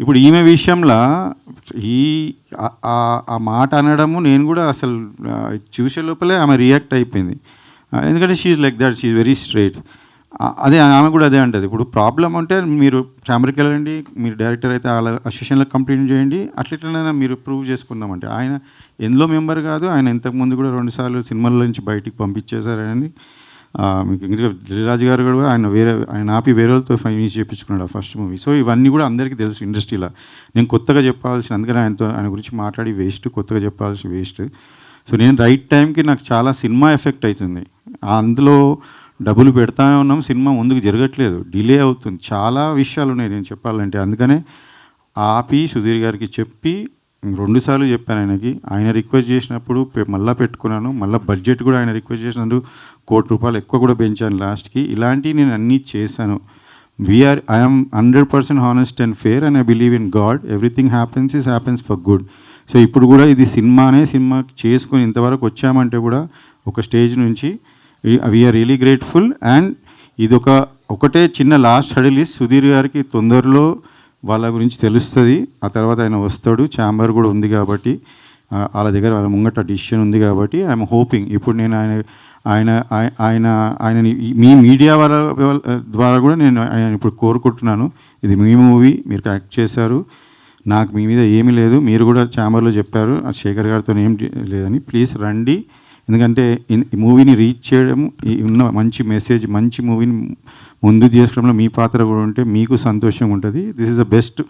ఇప్పుడు ఈమె విషయంలో ఈ ఆ- మాట అనడము నేను కూడా అసలు చూసే లోపలే ఆమె రియాక్ట్ అయిపోయింది. ఎందుకంటే she's like that she's very straight అదే ఆమె కూడా అదే అంటది. ఇప్పుడు ప్రాబ్లం అంటే మీరు ఛాంబర్కి వెళ్ళండి మీరు డైరెక్టర్ అయితే వాళ్ళ అసోసియేషన్లో కంప్లైంట్ చేయండి అట్లా మీరు ప్రూవ్ చేసుకుందామంటే. ఆయన ఎందులో మెంబర్ కాదు ఆయన ఇంతకుముందు కూడా రెండుసార్లు సినిమాల నుంచి బయటికి పంపించేశారని. మీకు ఇంకా దిల్రాజు గారు కూడా ఆయన వేరే ఆయన ఆపి వేరే వాళ్ళతో ఫైన్ చేయించుకున్నాడు ఆ ఫస్ట్ మూవీ. సో ఇవన్నీ కూడా అందరికీ తెలుసు ఇండస్ట్రీలో. నేను కొత్తగా చెప్పాల్సిన అందుకని ఆయనతో ఆయన గురించి మాట్లాడి వేస్ట్ కొత్తగా చెప్పాల్సిన వేస్ట్. సో నేను రైట్ టైంకి నాకు చాలా సినిమా ఎఫెక్ట్ అవుతుంది అందులో డబ్బులు పెడతానే ఉన్నాం సినిమా ముందుకు జరగట్లేదు డిలే అవుతుంది. చాలా విషయాలు ఉన్నాయి నేను చెప్పాలంటే. అందుకనే ఆపి సుధీర్ గారికి చెప్పి రెండుసార్లు చెప్పాను ఆయనకి. ఆయన రిక్వెస్ట్ చేసినప్పుడు మళ్ళీ పెట్టుకున్నాను. మళ్ళీ బడ్జెట్ కూడా ఆయన రిక్వెస్ట్ చేసినందుకు కోటి రూపాయలు ఎక్కువ కూడా పెంచాను లాస్ట్కి. ఇలాంటివి నేను అన్నీ చేశాను. We're I'm hundred percent honest and fair and I believe in God everything happens is happens for good so ఇప్పుడు కూడా ఇది సినిమానే సినిమా చేసుకొని ఇంతవరకు వచ్చామంటే కూడా ఒక స్టేజ్ నుంచి వీఆర్ రియలీ గ్రేట్ఫుల్ అండ్ ఇది ఒక ఒకటే చిన్న లాస్ట్ హడిల్ సుధీర్ గారికి తొందరలో వాళ్ళ గురించి తెలుస్తుంది. ఆ తర్వాత ఆయన వస్తాడు. ఛాంబర్ కూడా ఉంది కాబట్టి వాళ్ళ దగ్గర వాళ్ళ ముంగట డిసిషన్ ఉంది కాబట్టి ఐఎమ్ హోపింగ్ ఇప్పుడు నేను ఆయన ఆయన ఆయన ఆయనని మీ మీడియా వాళ్ళ వాళ్ళ- ద్వారా కూడా నేను ఆయన ఇప్పుడు కోరుకుంటున్నాను. ఇది మీ మూవీ మీరు యాక్ట్ చేశారు. నాకు మీ మీద ఏమీ లేదు. మీరు కూడా ఛాంబర్లో చెప్పారు. ఆ శేఖర్ గారితో ఏం లేదని. ప్లీజ్ రండి. ఎందుకంటే ఈ మూవీని రీచ్ చేయడం ఈ ఉన్న మంచి మెసేజ్ మంచి మూవీని ముందు తీసుకోవడంలో మీ పాత్ర కూడా ఉంటే మీకు సంతోషంగా ఉంటుంది. This is the best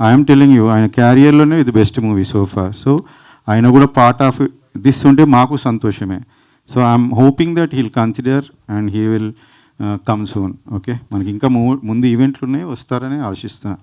I'm telling you ఆయన క్యారియర్లోనే ఇది బెస్ట్ మూవీ సోఫా సో ఆయన కూడా పార్ట్ ఆఫ్ దిస్ ఉంటే మాకు సంతోషమే. So I'm hoping that he'll consider and he will come soon okay మనకి ఇంకా మూ- ముందు ఈవెంట్లు ఉన్నాయి వస్తారని ఆశిస్తున్నాను